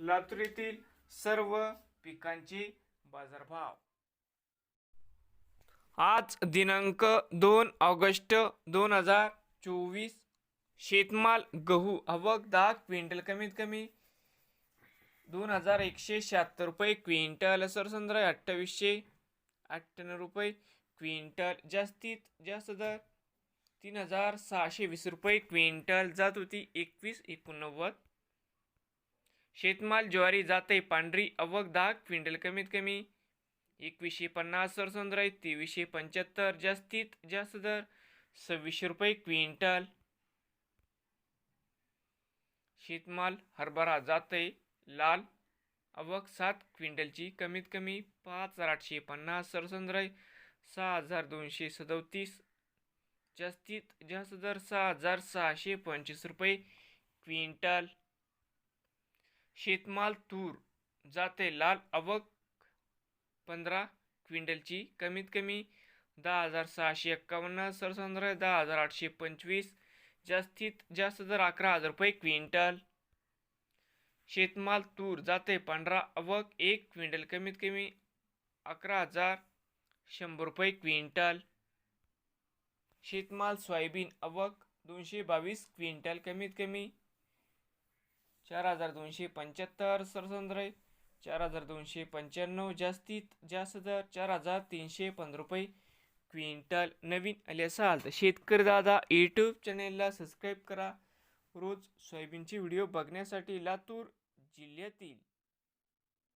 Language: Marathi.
लातूर येथील सर्व पिकांचे बाजारभाव. आज दिनांक दोन ऑगस्ट दोन हजार चोवीस. शेतमाल गहू आवक दहा क्विंटल कमीत कमी दोन हजार एकशे शहात्तर रुपये क्विंटल सरसंद्र अठ्ठावीसशे अठ्ठ्याण्णव रुपये क्विंटल जास्तीत जास्त दर तीन हजार सहाशे वीस रुपये क्विंटल जात होती एकवीस एकोणनव्वद. शेतमाल ज्वारी जाते पांढरी अवक दहा क्विंटल कमीत कमी एकवीसशे पन्नास सरसंद्र आहे तेवीसशे पंच्याहत्तर जास्तीत जास्त दर सव्वीसशे रुपये क्विंटल. शेतमाल हरभरा जाते लाल अवक सात क्विंटलची कमीत कमी पाच हजार आठशे पन्नास सरसंद्र आहे सहा हजार दोनशे सदोतीस जास्तीत जास्त दर सहा हजार सहाशे पंचवीस रुपये क्विंटल. शेतमाल तूर जाते लाल अवक पंधरा क्विंटलची. कमीत कमी दहा हजार सहाशे एक्कावन्न सरसंद्र दहा हजार आठशे पंचवीस जास्तीत जास्त दर अकरा हजार रुपये क्विंटल. शेतमाल तूर जाते पांढरा अवक एक क्विंटल कमीत कमी अकरा हजार शंभर रुपये क्विंटल. शेतमाल सोयाबीन अवक दोनशे बावीस क्विंटल कमीत कमी चार हजार दोनशे पंच्याहत्तर सरसंद्र. चार हजार दोनशे पंच्याण्णव जास्तीत जास्त दर. चार हजार तीनशे पंधरा रुपये. क्विंटल नवीन आले असाल तर शेतकरी दादा यूट्यूब चॅनेलला सबस्क्राईब करा. रोज सोयाबीनचे व्हिडिओ बघण्यासाठी लातूर जिल्ह्यातील